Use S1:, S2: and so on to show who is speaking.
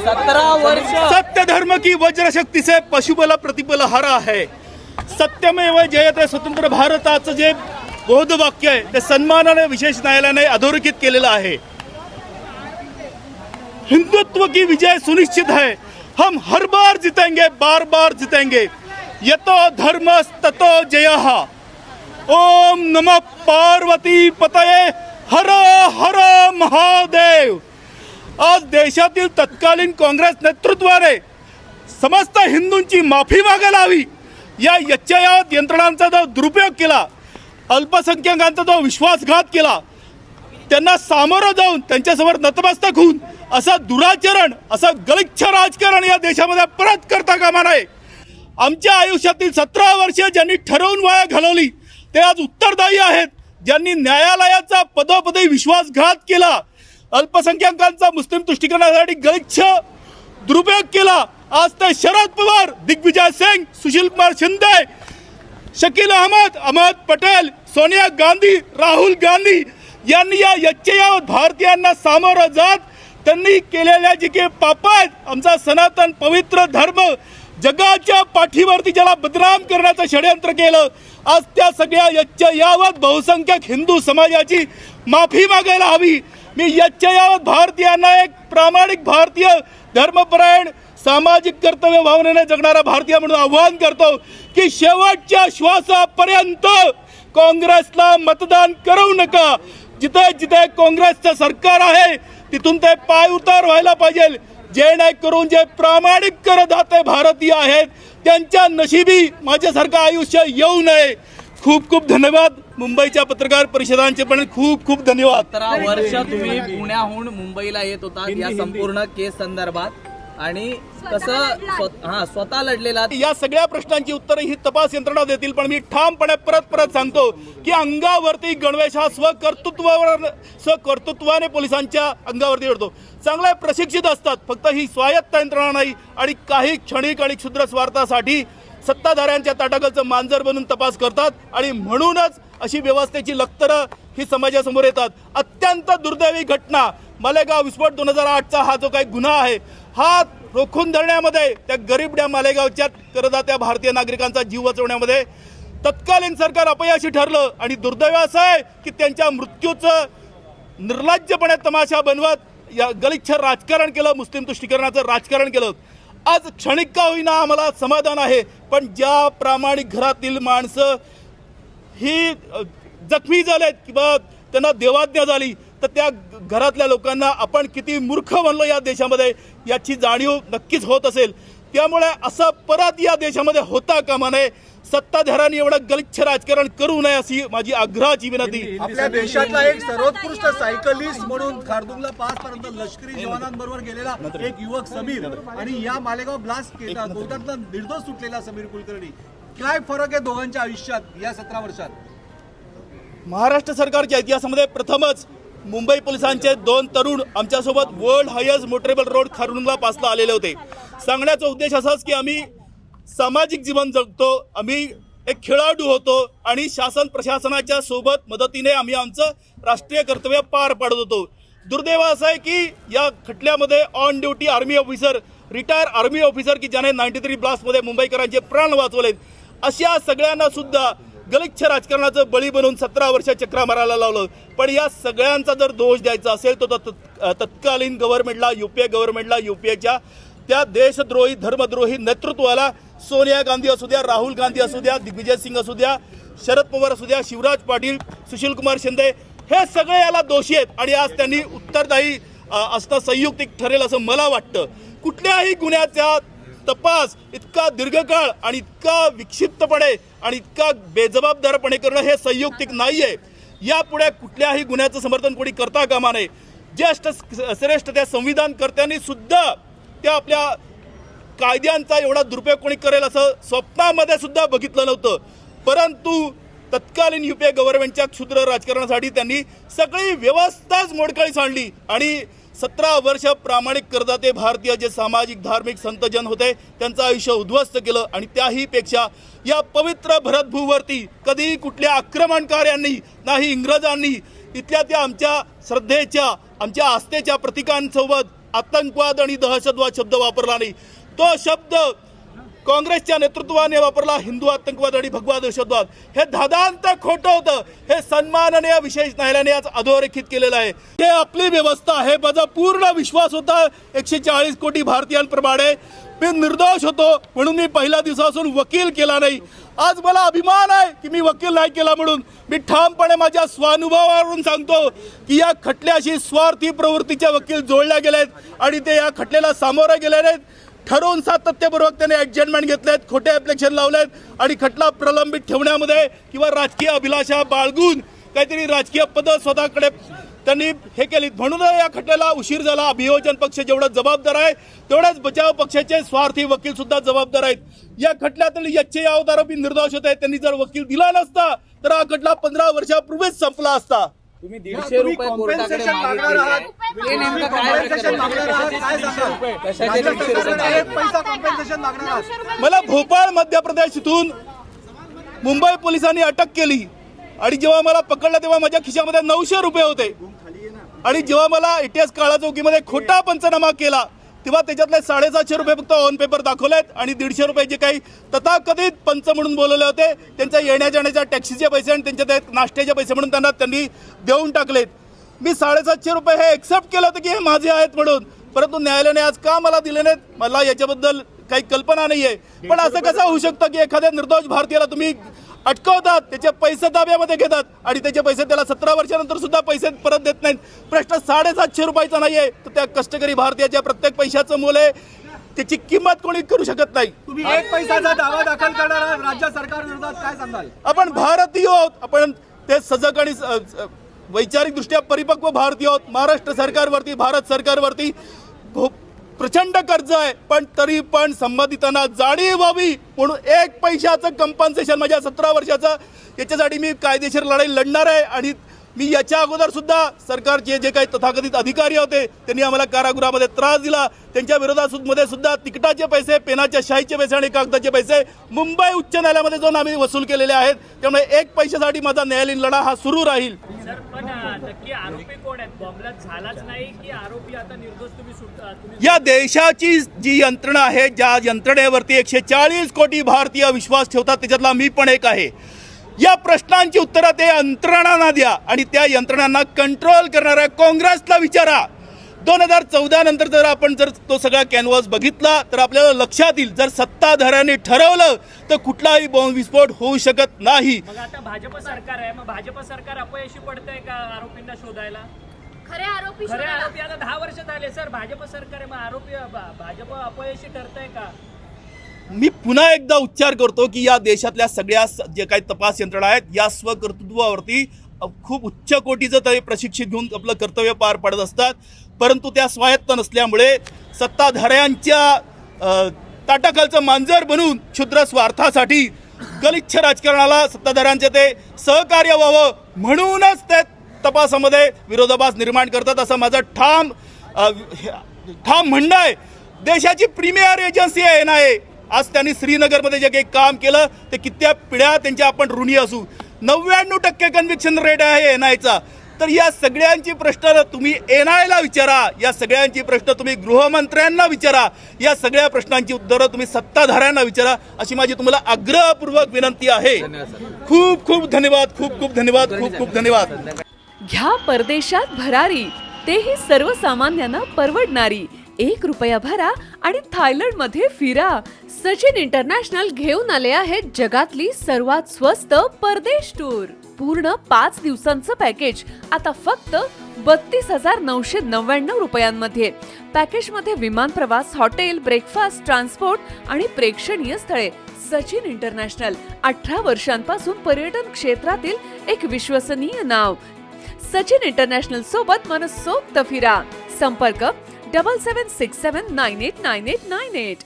S1: सतरा वर्ष.
S2: सत्य धर्म की वज्र शक्ती से पशुबल प्रतिबल हरा आहे सत्यमेव जयते स्वतंत्र भारताचं जे बोधवाक्य आहे ते सन्मानाने विशेष न्यायालयाने अधोरेखित केलेलं आहे. हिंदुत्व की विजय सुनिश्चित है। हम हर बार जितेंगे बार बार जितेंगे। यतो धर्म ततो जय। ओम नमः पार्वती पतये। हर हर महादेव। आज देशातील तत्कालीन काँग्रेस नेतृत्वाने समस्त हिंदूंची माफी मागायला हवी. या यच्चयात यंत्रणांचा जो दुरुपयोग केला अल्पसंख्याकांचा जो विश्वासघात केला त्यांना सामोरं जाऊन त्यांच्यासमोर नतमस्तक होऊन असं दुराचरण असं गलिच्छ राजकारण या देशामध्ये परत करता कामा नये. आमच्या आयुष्यातील सतरा वर्षे ज्यांनी ठरवून वाया घालवली ते आज उत्तरदायी आहेत. ज्यांनी न्यायालयाचा पदोपदी विश्वासघात केला अल्पसंख्याकांचा मुस्लिम तुष्टीकरणासाठी गलिच्छ दुरुपयोग केला. आज ते शरद पवार दिग्विजय सिंग सुशील कुमार शिंदे शकील अहमद अहमद पटेल सोनिया गांधी राहुल गांधी यांनी या यच्चयावत भारतीयांना सामोरं जात त्यांनी केलेल्या जे काही पाप आहेत आमचा सनातन पवित्र धर्म जगाच्या पाठीवरती ज्याला बदनाम करण्याचं षडयंत्र केलं आज त्या सगळ्या यच्चयावत बहुसंख्यक हिंदू समाजाची माफी मागायला हवी. मी यच्चयावत भारतीयांना एक प्रामाणिक भारतीय धर्मपरायण सामाजिक कर्तव्य भावनेने जगणारा भारतीय म्हणून आवाहन करतो की शेवटच्या श्वासापर्यंत काँग्रेसला मतदान करू नका. जिथे जिथे काँग्रेसचं सरकार आहे तिथून ते पाय उतार व्हायला पाहिजे. जेणेकरून जे प्रामाणिक करदाते भारतीय आहेत त्यांच्या नशिबी माझ्यासारखं आयुष्य येऊ नये. खूप खूप धन्यवाद मुंबईच्या पत्रकार परिषदांचे पण खूप खूप धन्यवाद.
S1: सतरा वर्ष तुम्ही पुण्याहून मुंबईला येत होता या संपूर्ण केस संदर्भात. आणि कसं हा स्वतः लढलेला.
S2: या सगळ्या प्रश्नांची उत्तरं ही तपास यंत्रणा देतील पण मी ठामपणे परत परत सांगतो की अंगावरती गणवेश हा स्वकर्तृत्वावर स्वकर्तृत्वाने पोलिसांच्या अंगावरती येतो चांगले प्रशिक्षित असतात फक्त ही स्वायत्त यंत्रणा नाही आणि काही क्षणिक आणि क्षुद्र स्वार्थासाठी सत्ताधाऱ्यांच्या ताटाकलचं मांजर बनून तपास करतात आणि म्हणूनच अशी व्यवस्थेची लखतरं ही समाजासमोर येतात. अत्यंत दुर्दैवी घटना. मालेगाव विस्फोट दोन हजार आठचा हा जो काही गुन्हा आहे हा रोखून धरण्यामध्ये त्या गरीबड्या मालेगावच्या करदात्या भारतीय नागरिकांचा जीव वाचवण्यामध्ये तत्कालीन सरकार अपयशी ठरलं आणि दुर्दैव असं आहे की त्यांच्या मृत्यूचं निर्लज्जपणे तमाशा बनवत या गलिच्छ राजकारण केलं मुस्लिम तुष्टीकरणाचं राजकारण केलं. आज क्षणिक का होईना आम्हाला समाधान आहे पण ज्या प्रामाणिक घरातील माणसं ही जखमी झालेत किंवा त्यांना देवाज्ञा झाली तर त्या घरातल्या लोकांना आपण किती मूर्ख बनलो या देशामध्ये याची जाणीव नक्कीच होत असेल. त्यामुळे असं परत या देशामध्ये होता कामा नये. सत्ताधाऱ्यांनी एवढं गलिच्छ राजकारण करू नये अशी माझी आग्रहाची विनंती
S3: आपल्या देशातला एक सर्वोत्कृष्ट सायकलिस्ट म्हणून खारदुंगला पाच पर्यंत लष्करी जवानांबरोबर गेलेला एक युवक समीर आणि या मालेगाव ब्लास्ट केला कोर्टातला निर्दोष सुटलेला समीर कुलकर्णी. काय फरक आहे दोघांच्या आयुष्यात या सतरा वर्षात?
S2: महाराष्ट्र सरकारच्या इतिहासामध्ये प्रथमच मुंबई पोलिसांचे दोन तरुण आमच्यासोबत वर्ल्ड हायस्ट मोटरेबल रोड खारुणला पासला आलेले होते. सांगण्याचा उद्देश असाच की आम्ही सामाजिक जीवन जगतो आम्ही एक खेळाडू होतो आणि शासन प्रशासनाच्या सोबत मदतीने आम्ही आमचं राष्ट्रीय कर्तव्य पार पाडत होतो. दुर्दैव असं आहे की या खटल्यामध्ये on duty army officer retire army officer की ज्याने नाईन्टी थ्री ब्लास्टमध्ये मुंबईकरांचे प्राण वाचवलेत अशा सगळ्यांना सुद्धा गलिच्छ राजकारणाचं बळी बनवून सतरा वर्ष चक्रा मारायला लावलं. पण या सगळ्यांचा जर दोष द्यायचा असेल तर तो तत्- तत्कालीन गव्हर्नमेंटला युपीए गव्हर्नमेंटला युपीएच्या त्या देशद्रोही धर्मद्रोही नेतृत्वाला सोनिया गांधी असू द्या राहुल गांधी असू द्या दिग्विजय सिंग असू द्या शरद पवार असू द्या शिवराज पाटील सुशील कुमार शिंदे हे सगळे याला दोषी आहेत. आणि आज त्यांनी उत्तरदायी अ, असणं संयुक्तिक ठरेल असं मला वाटतं. कुठल्याही गुन्ह्याचा तपास इतका दीर्घकाळ आणि इतका विक्षिप्तपणे आणि इतका बेजबाबदारपणे करणं हे संयुक्तिक नाही आहे यापुढे कुठल्याही गुन्ह्याचं समर्थन कोणी करता कामा नये. ज्येष्ठ श्रेष्ठ त्या संविधानकर्त्यांनी सुद्धा त्या आपल्या कायद्यांचा एवढा दुरुपयोग कोणी करेल असं स्वप्नामध्ये सुद्धा बघितलं नव्हतं. परंतु तत्कालीन युपीए गव्हर्नमेंटच्या क्षुद्र राजकारणासाठी त्यांनी सगळी व्यवस्थाच मोडकळीस आणली आणि सतरा वर्ष प्रामाणिक करदाते भारतीय जे सामाजिक धार्मिक संतजन होते त्यांचं आयुष्य उद्ध्वस्त केलं आणि त्याही पेक्षा या पवित्र भरतभूवरती कधी कुठल्या आक्रमणकार्यांनी नाही इंग्रजांनी इथल्या त्या आमच्या श्रद्धेच्या आमच्या आस्थेच्या प्रतीकांसोबत आतंकवाद आणि दहशतवाद शब्द वापरला नाही. तो शब्द काँग्रेसच्या नेतृत्वाने वापरला हिंदू आतंकवाद आणि भगवा दहशतवाद. हे धादांत खोटं होतं. हे सन्माननीय विशेष न्यायालयाने आज अधोरेखित केलेलं आहे. हे आपली व्यवस्था आहे. माझा पूर्ण विश्वास होता. एकशे चाळीस कोटी भारतीयांप्रमाणे. मी निर्दोष होतो. म्हणून मी पहिल्या दिवसापासून वकील केला नाही. आज मला अभिमान आहे की मी वकील नाही केला म्हणून. मी ठामपणे माझ्या स्वानुभवावरून सांगतो की या खटल्याशी स्वार्थी प्रवृत्तीचे वकील जोडल्या गेलेत आणि ते या खटल्याला सामोरे गेले नाहीत ठरवून सातत्यपूर्वक त्याने ॲडजस्टमेंट घेतलेत खोटे ॲप्लिकेशन लावलेत आणि खटला प्रलंबित ठेवण्यामध्ये किंवा राजकीय अभिलाषा बाळगून काहीतरी राजकीय पदं स्वतःकडे त्यांनी हे केली म्हणून या खटल्याला उशीर झाला. अभियोजन पक्ष जेवढा जबाबदार आहे तेवढ्याच बचाव पक्षाचे स्वार्थी वकील सुद्धा जबाबदार आहेत. या खटल्यातील यच्चे यावत आरोपी निर्दोष होते. त्यांनी जर वकील दिला नसता तर हा खटला पंधरा वर्षापूर्वीच संपला असता.
S1: तुम्ही दीडशे रुपये कोर्टाकडे
S3: मागणार आहात.
S1: नेमकं काय? कशाचे दीडशे रुपये?
S3: पैसा कॉम्पेन्सेशन मागणार आहात.
S2: मला भोपाळ मध्य प्रदेश इथून मुंबई पोलिसांनी अटक केली. आणि जेव्हा मला पकडलं तेव्हा माझ्या खिशामध्ये नऊशे रुपये होते. आणि जेव्हा मला एटीएस काळा चौकीमध्ये खोटा पंचनामा केला तेव्हा त्याच्यातले साडेसातशे रुपये फक्त ऑन पेपर आहेत आणि दीडशे रुपये जे काही तथाकथित पंच म्हणून बोलवले होते त्यांच्या येण्या जाण्याच्या टॅक्सीचे पैसे आणि त्यांच्या ते नाश्त्याचे पैसे म्हणून त्यांना त्यांनी देऊन टाकलेत. मी साडेसातशे रुपये हे एक्सेप्ट केलं होतं की हे माझे आहेत म्हणून. परंतु न्यायालयाने आज का मला दिले नाहीत? मला याच्याबद्दल काही कल्पना नाही आहे पण असं कसं होऊ शकतं की एखाद्या निर्दोष भारतीयाला तुम्ही अटकवतात. त्याचे पैसे ताब्यामध्ये घेतात. आणि त्याचे पैसे त्याला सतरा वर्षानंतर सुद्धा पैसे परत देत नाहीत. प्रश्न साडेसातशे रुपयाचा नाही आहे तर त्या कष्टकरी भारतीयाच्या प्रत्येक पैशाचं मोल आहे. त्याची किंमत कोणी करू शकत नाही.
S3: तुम्ही एक पैशाचा दावा दाखल करणार राज्य सरकार विरोधात काय सांगाल?
S2: आपण भारतीय आहोत. आपण ते सजग आणि स- स- वैचारिक दृष्ट्या परिपक्व भारतीय आहोत. महाराष्ट्र सरकारवरती भारत सरकारवरती प्रचंड कर्ज आहे. पण तरी पण संबंधितांना जाणीव व्हावी. म्हणून एक पैशाचं कंपन्सेशन माझ्या म्हणजे सतरा वर्षाचं याच्यासाठी मी कायदेशीर लढाई लढणार आहे. आणि मी याच्या अगोदर सुद्धा सरकारचे जे काही तथाकथित अधिकारी होते त्यांनी आम्हाला कारागृहामध्ये त्रास दिला. त्यांच्या विरोधात मध्ये सुद्धा तिकिटाचे पैसे पेनाच्या शाहीचे पैसे आणि कागदाचे पैसे मुंबई उच्च न्यायालयामध्ये जाऊन आम्ही वसूल केलेले आहेत. त्यामुळे एक पैशासाठी माझा न्यायालयीन लढा हा सुरू राहील. या देशाची जी यंत्रणा आहे ज्या यंत्रणेवरती एकशे चाळीस कोटी भारतीय विश्वास ठेवतात त्याच्यातला मी पण एक आहे. या प्रश्नांची उत्तरं ते यंत्रणांना द्या आणि त्या यंत्रणांना कंट्रोल करणाऱ्या काँग्रेसला विचारा. दोन हजार चौदा नंतर जर आपण जर तो सगळा कॅनव्हास बघितला तर आपल्याला लक्षात येईल जर सत्ताधाऱ्यांनी ठरवलं तर कुठलाही बॉम्ब विस्फोट होऊ शकत नाही.
S4: मग आता भाजप सरकार आहे मग भाजप सरकार अपयशी पडतंय का आरोपींना शोधायला?
S5: खरे आरोपी
S4: खरे. आरोपी आता दहा वर्ष झाले सर भाजप सरकार आहे मग आरोपी भाजप अपयशी ठरतंय का?
S2: मी पुन्हा एकदा उच्चार करतो की या देशातल्या सगळ्या जे काही तपास यंत्रणा आहेत या स्वकर्तृत्वावरती खूप उच्च कोटीचं तरी प्रशिक्षित घेऊन आपलं कर्तव्य पार पाडत असतात. परंतु त्या स्वायत्त नसल्यामुळे सत्ताधाऱ्यांच्या ताटाखालचं मांजर बनून क्षुद्र स्वार्थासाठी गलिच्छ राजकारणाला सत्ताधाऱ्यांचे ते सहकार्य व्हावं म्हणूनच ते तपासामध्ये विरोधाभास निर्माण करतात. असं माझं ठाम ठाम म्हणणं आहे. देशाची प्रीमियर एजन्सी आहे एन आय आज त्यांनी श्रीनगरमध्ये जे काही काम केलं ते कित्या पिढ्या त्यांच्या आपण ऋणी असू? नव्याण्णव टक्के कन्व्हिक्शन रेट आहे एन आयचा तर या सगळ्यांची प्रश्न तुम्ही एन आयला विचारा या सगळ्यांची प्रश्न तुम्ही गृहमंत्र्यांना विचारा या सगळ्या प्रश्नांची उत्तरं तुम्ही सत्ताधाऱ्यांना विचारा अशी माझी तुम्हाला आग्रहपूर्वक विनंती आहे. खूप खूप धन्यवाद खूप खूप धन्यवाद खूप खूप धन्यवाद.
S6: घ्या परदेशात भरारी तेही सर्वसामान्यांना परवडणारी. एक रुपया भरा आणि थायलंडमध्ये फिरा. सचिन इंटरनॅशनल घेऊन आले आहेत जगातली सर्वात स्वस्त परदेश टूर. पूर्ण पाच दिवसांचं पॅकेज. आता फक्त बत्तीस हजार नऊशे नव्याण्णव रुपयांमध्ये. पॅकेजमध्ये विमान प्रवास हॉटेल ब्रेकफास्ट ट्रान्सपोर्ट आणि प्रेक्षणीय स्थळे. सचिन इंटरनॅशनल अठरा वर्षांपासून पर्यटन क्षेत्रातील एक विश्वसनीय नाव. सचिन इंटरनॅशनल सोबत मनसोक्त फिरा. संपर्क double seven six seven nine eight nine eight nine eight